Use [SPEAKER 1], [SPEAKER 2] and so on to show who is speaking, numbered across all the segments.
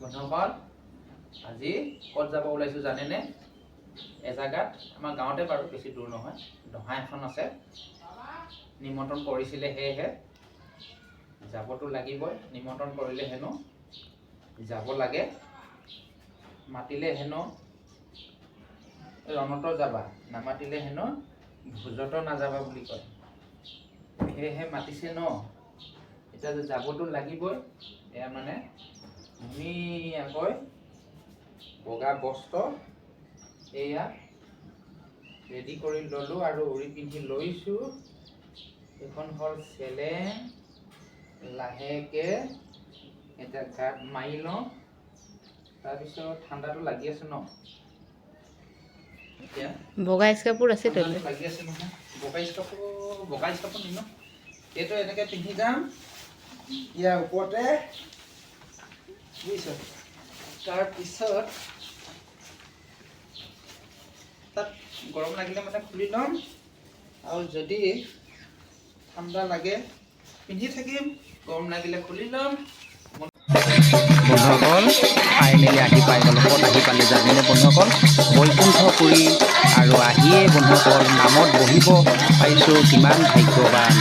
[SPEAKER 1] বন্ধুসকল আজি ক'ত যাব ওলাইছোঁ জানেনে? এজেগাত আমাৰ গাঁৱতে বাৰু বেছি দূৰ নহয় দহা এখন আছে। নিমন্ত্ৰণ কৰিছিলে সেয়েহে যাবতো লাগিবই নিমন্ত্ৰণ কৰিলে হেনো যাব লাগে। মাতিলে হেনো ৰণতো যাবা নামাতিলে হেনো ভোজতো নাযাবা বুলি কয়। সেয়েহে মাতিছে ন? এতিয়া যাবতো লাগিবই। এয়া মানে ধুনীয়াকৈ বগা বস্ত্ৰ এয়া ৰেডি কৰি ল'লোঁ আৰু উৰি পিন্ধি লৈছোঁ। এইখন হ'ল চেলেং। লাহেকৈ এতিয়া গাত মাৰি লওঁ। তাৰপিছত ঠাণ্ডাটো লাগি আছে ন?
[SPEAKER 2] বগা স্কাৰ্পবোৰ আছে
[SPEAKER 1] লাগি আছে নহয়। বগা স্কাৰ্পো বগা স্কাৰ্পো নিন। এইটো এনেকৈ পিন্ধি যাম। ইয়াৰ ওপৰতে বুজিছ তাৰপিছত তাত গৰম লাগিলে মানে খুলি ল'ম। আৰু যদি ঠাণ্ডা লাগে পিন্ধি থাকিম। গৰম লাগিলে খুলি ল'ম।
[SPEAKER 3] বন্ধুসকল ফাইনেলি আহি পাই গ'লো ক'ত আহি পালে জানেনে বন্ধুসকল? বৈকুণ্ঠপুৰী। আৰু আহিয়ে বন্ধুসকল নামত বহিব পাইছোঁ কিমান ভাগ্যৱান।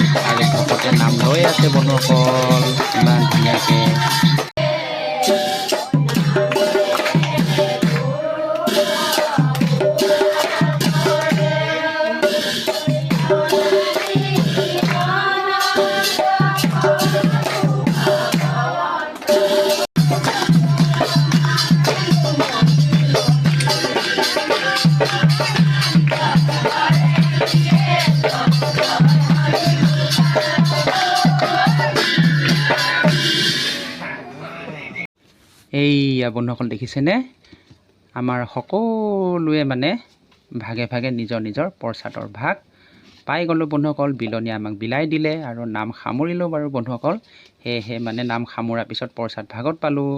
[SPEAKER 3] নাম লৈ আছে বন্ধুসকল ইমান এইয়া বন্ধুসকল দেখিছেনে? আমাৰ সকলোৱে মানে ভাগে ভাগে নিজৰ নিজৰ প্ৰসাদৰ ভাগ পাই গ'লোঁ বন্ধুসকল বিলনীয়ে আমাক বিলাই দিলে আৰু নাম সামৰিলোঁ বাৰু বন্ধুসকল। সেয়েহে মানে নাম সামৰাৰ পিছত প্ৰসাদ ভাগত পালোঁ।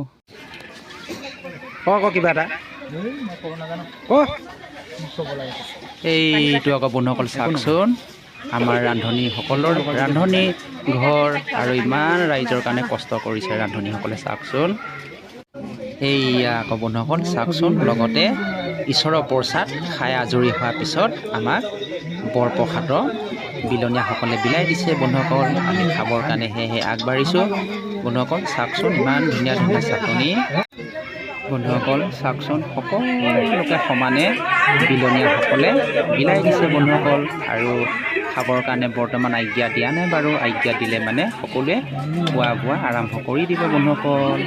[SPEAKER 3] আকৌ কিবা এটা? এইটো আকৌ বন্ধুসকল চাওকচোন। আমাৰ ৰান্ধনীসকলৰ ৰান্ধনী ঘৰ আৰু ইমান ৰাইজৰ কাৰণে কষ্ট কৰিছে ৰান্ধনীসকলে চাওকচোন। এইয়া আকৌ বন্ধুসকল চাওকচোন। লগতে ঈশ্বৰৰ প্ৰসাদ খাই আজৰি হোৱাৰ পিছত আমাক বৰপ্ৰসাদৰ বিলনীয়াসকলে বিলাই দিছে। বন্ধুসকল আমি খাবৰ কাৰণে সেয়েহে আগবাঢ়িছোঁ। বন্ধুসকল চাওকচোন ইমান ধুনীয়া ধুনীয়া চাটনি। বন্ধুসকল চাওকচোন সকলোকে সমানে বিলনীয়াসকলে বিলাই দিছে বন্ধুসকল। আৰু খাবৰ কাৰণে বৰ্তমান আজ্ঞা দিয়া নাই বাৰু। আজ্ঞা দিলে মানে সকলোৱে খোৱা বোৱা আৰম্ভ কৰি দিব বন্ধুসকল।